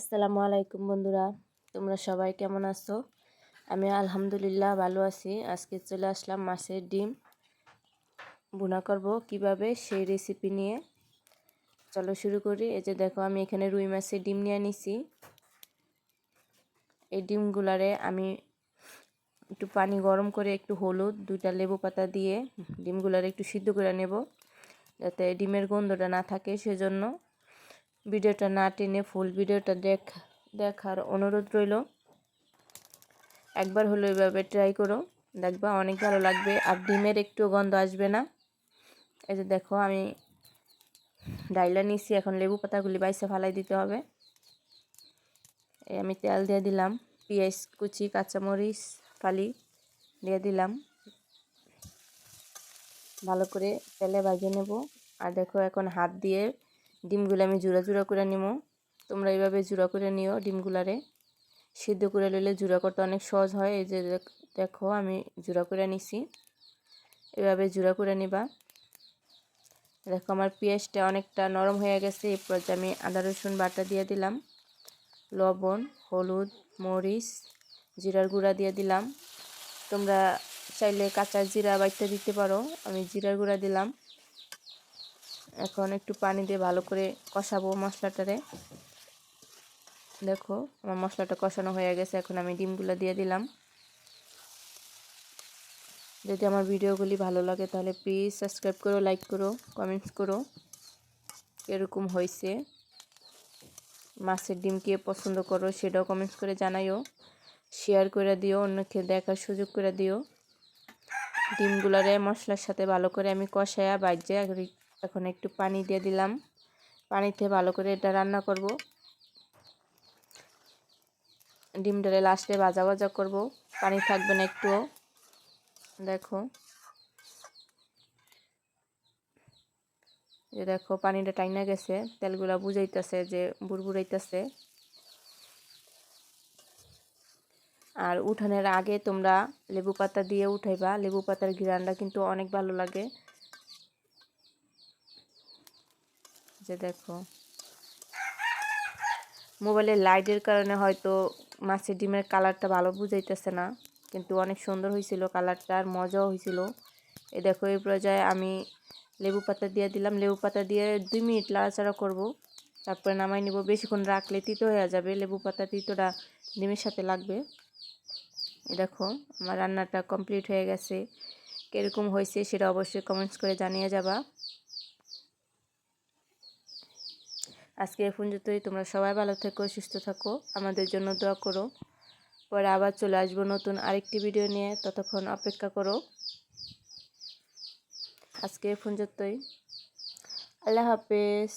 আসসালামু আলাইকুম বন্ধুরা, তোমরা সবাই কেমন আছো? আমি আলহামদুলিল্লাহ ভালো আছি। আজকে চলে আসলাম মাছের ডিম। বুনা করব কীভাবে সেই রেসিপি নিয়ে। চলো শুরু করি। এই যে দেখো, আমি এখানে রুই মাছের ডিম নিয়ে নিছি। এই ডিমগুলারে আমি একটু পানি গরম করে একটু হলুদ, দুইটা লেবু পাতা দিয়ে ডিমগুলারে একটু সিদ্ধ করে নেব। যাতে ডিমের গন্ধটা না থাকে সেজন্য ভিডিওটা না টেনে ফুল ভিডিওটা দেখ, দেখার অনুরোধ রইল। একবার হলো এভাবে ট্রাই করো। দেখবা অনেক ভালো লাগবে আর ডিমের একটু গন্ধ আসবে না। এই যে দেখো আমি ডাইলা নিছি, এখন লেবু পাতাগুলি বাইসে ফালাই দিতে হবে। এই আমি তেল দিয়ে দিলাম, পেঁয়াজ কুচি, কাঁচামরিচ, ফালি দিয়ে দিলাম। ভালো করে তেলে ভাজে নেব। আর দেখো এখন হাত দিয়ে ডিমগুলো আমি জোড়া জোড়া করে নিব তোমরা এইভাবে জোড়া করে নিও ডিমগুলারে। সিদ্ধ করে নিলে জোড়া করতে অনেক সহজ হয়। এই যে দেখো আমি জোড়া করে নিছি। এভাবে জোড়া করে নিবা। দেখো আমার পেঁয়াজটা অনেকটা নরম হয়ে গেছে। এরপর আমি আদা, রসুন বাটা দিয়ে দিলাম। লবণ, হলুদ, মরিচ, জিরার গুঁড়া দিয়ে দিলাম। তোমরা চাইলে কাঁচা জিরা বাইতে দিতে পারো। আমি জিরার গুঁড়া দিলাম। এখন একটু পানি দিয়ে ভালো করে কষাবো মশলাটারে। দেখো, আমার মশলাটা কষানো হয়ে গেছে, এখন আমি ডিমগুলো দিয়ে দিলাম। যদি আমার ভিডিওগুলি ভালো লাগে তাহলে প্লিজ সাবস্ক্রাইব করো, লাইক করো, কমেন্টস করো। এরকম হয়েছে। মাছের ডিম কে পছন্দ করো সেটাও কমেন্টস করে জানাইও। শেয়ার করে দিও, অন্যকে দেখার সুযোগ করে দিও। ডিমগুলারে মশলার সাথে ভালো করে আমি কষায়া বাজ্যে এখন একটু পানি দিয়ে দিলাম। পানিতে ভালো করে এটা রান্না করব। ডিমটারে লাস্টে ভাজা ভাজা করব। পানি থাকবে না একটুও। দেখো। যে দেখো, পানিটা টাইনা গেছে। তেলগুলা বুঝাইতেছে যে বুড়বুড়াইতেছে। আর উঠানের আগে তোমরা লেবু পাতা দিয়ে উঠাইবা। লেবু পাতার ঘিরানটা কিন্তু অনেক ভালো লাগে। যে দেখো। মোবাইলের লাইটের কারণে হয়তো মাছের ডিমের কালারটা ভালো বুঝাইতেছে না, কিন্তু অনেক সুন্দর হয়েছিল কালারটা আর মজাও হয়েছিল এ দেখো, এই পর্যায়ে আমি লেবু পাতা দিয়ে দিলাম। লেবু পাতা দিয়ে দুই মিনিট লাড়াচাড়া করব। তারপরে নামাই নিব। বেশিক্ষণ রাখলে তিতো হয়ে যাবে। লেবু পাতা তিতোটা ডিমের সাথে লাগবে। এ দেখো, আমার রান্নাটা কমপ্লিট হয়ে গেছে। কীরকম হয়েছে সেটা অবশ্যই কমেন্টস করে জানিয়ে যাবা। আজকে এ পর্যন্তই। তোমরা সবাই ভালো থেকো, সুস্থ থাকো। আমাদের জন্য দোয়া করো। পরে আবার চলে আসব নতুন আরেকটি ভিডিও নিয়ে। ততক্ষণ অপেক্ষা করো। আজকে এ পর্যন্তই। আল্লাহ হাফেজ।